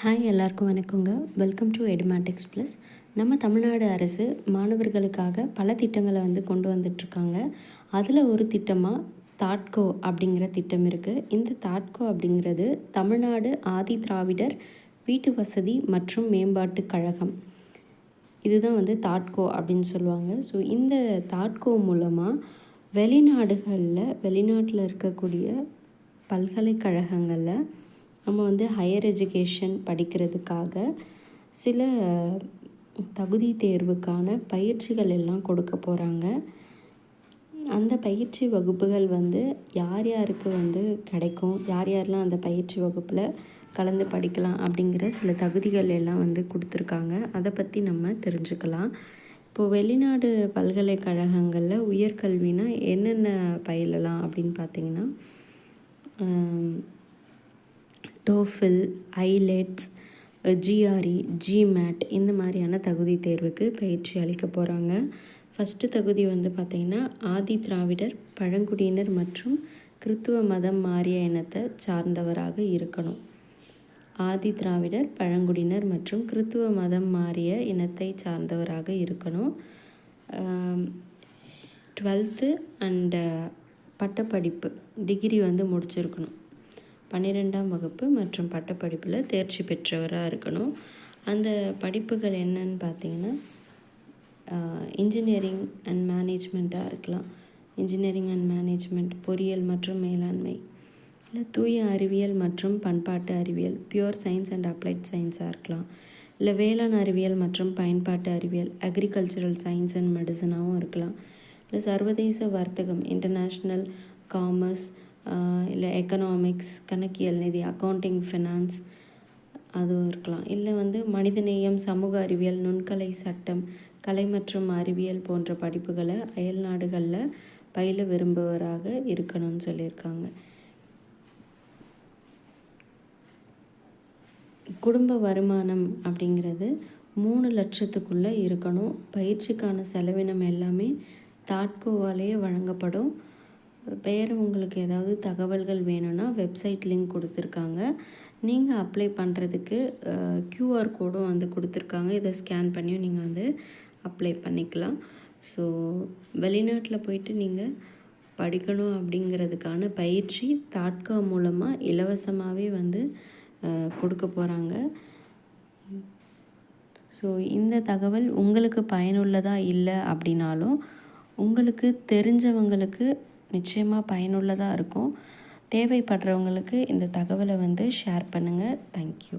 Hi எல்லாருக்கும் வணக்கங்க. Welcome to Edumatics plus நம்ம தமிழ்நாடு அரசு மாணவர்களுக்காக பல திட்டங்களை வந்து கொண்டு வந்துட்ருக்காங்க. அதில் ஒரு திட்டமாக தாட்கோ அப்படிங்கிற திட்டம் இருக்குது இந்த தாட்கோ அப்படிங்கிறது தமிழ்நாடு ஆதி திராவிடர் வீட்டு வசதி மற்றும் மேம்பாட்டு கழகம். இதுதான் வந்து தாட்கோ அப்படின்னு சொல்லுவாங்க. ஸோ இந்த தாட்கோ மூலமாக வெளிநாடுகளில் வெளிநாட்டில் இருக்கக்கூடிய பல்கலைக்கழகங்களில் நம்ம வந்து ஹையர் எஜுகேஷன் படிக்கிறதுக்காக சில தகுதி தேர்வுக்கான பயிற்சிகள் எல்லாம் கொடுக்க போகிறாங்க அந்த பயிற்சி வகுப்புகள் வந்து யார் யாருக்கு வந்து கிடைக்கும்? யார் யாரெலாம் அந்த பயிற்சி வகுப்பில் கலந்து படிக்கலாம் அப்படிங்கிற சில தகுதிகள் எல்லாம் வந்து கொடுத்துருக்காங்க. அதை பற்றி நம்ம தெரிஞ்சுக்கலாம். இப்போது வெளிநாடு பல்கலைக்கழகங்களில் உயர்கல்வினா என்னென்ன பயிலலாம் அப்படின்னு பார்த்தீங்கன்னா டோஃபில் ஐலெட்ஸ் ஜிஆர்இ ஜிமேட் இந்த மாதிரியான தகுதி தேர்வுக்கு பயிற்சி அளிக்க போகிறாங்க ஃபஸ்ட்டு தகுதி வந்து பார்த்திங்கன்னா ஆதி திராவிடர் பழங்குடியினர் மற்றும் கிறித்துவ மதம் மாறிய இனத்தை சார்ந்தவராக இருக்கணும். ஆதி திராவிடர் பழங்குடியினர் மற்றும் கிறித்துவ மதம் மாறிய இனத்தை சார்ந்தவராக இருக்கணும். டுவெல்த்து அண்டு பட்டப்படிப்பு டிகிரி வந்து முடிச்சிருக்கணும். பன்னிரெண்டாம் வகுப்பு மற்றும் பட்டப்படிப்பில் தேர்ச்சி பெற்றவராக இருக்கணும். அந்த படிப்புகள் என்னன்னு பார்த்தீங்கன்னா இன்ஜினியரிங் அண்ட் மேனேஜ்மெண்ட்டாக இருக்கலாம். இன்ஜினியரிங் அண்ட் மேனேஜ்மெண்ட் பொறியியல் மற்றும் மேலாண்மை. இல்லை தூய அறிவியல் மற்றும் பண்பாட்டு அறிவியல் பியூர் சயின்ஸ் அண்ட் அப்ளைட் சயின்ஸாக இருக்கலாம். இல்லை வேளாண் அறிவியல் மற்றும் பயன்பாட்டு அறிவியல் அக்ரிகல்ச்சரல் சயின்ஸ் அண்ட் மெடிசனாகவும் இருக்கலாம். இல்லை சர்வதேச வர்த்தகம் இன்டர்நேஷ்னல் காமர்ஸ் இல்லை எக்கனாமிக்ஸ் கணக்கியல் நிதி அக்கௌண்டிங் ஃபினான்ஸ் அதுவும் இருக்கலாம். இல்லை வந்து மனிதநேயம் சமூக அறிவியல் நுண்கலை சட்டம் கலை மற்றும் அறிவியல் போன்ற படிப்புகளை அயல் நாடுகளில் பயில விரும்புவராக இருக்கணும்னு சொல்லியிருக்காங்க. குடும்ப வருமானம் அப்படிங்கிறது மூணு லட்சத்துக்குள்ளே இருக்கணும். பயிற்சிக்கான செலவினம் எல்லாமே தாட்கோவாலேயே வழங்கப்படும். வேறு உங்களுக்கு ஏதாவது தகவல்கள் வேணும்னா வெப்சைட் லிங்க் கொடுத்துருக்காங்க. நீங்கள் அப்ளை பண்ணுறதுக்கு க்யூஆர் கோடும் வந்து கொடுத்துருக்காங்க. இதை ஸ்கேன் பண்ணியும் நீங்கள் வந்து அப்ளை பண்ணிக்கலாம். ஸோ வெளிநாட்டில் போயிட்டு நீங்கள் படிக்கணும் அப்படிங்கிறதுக்கான பயிற்சி தாட்கா மூலமாக இலவசமாகவே வந்து கொடுக்க போகிறாங்க ஸோ இந்த தகவல் உங்களுக்கு பயனுள்ளதாக இல்லை அப்படின்னாலும் உங்களுக்கு தெரிஞ்சவங்களுக்கு நிச்சயமாக பயனுள்ளதாக இருக்கும். தேவைப்படுறவங்களுக்கு இந்த தகவலை வந்து ஷேர் பண்ணுங்கள் தேங்க்யூ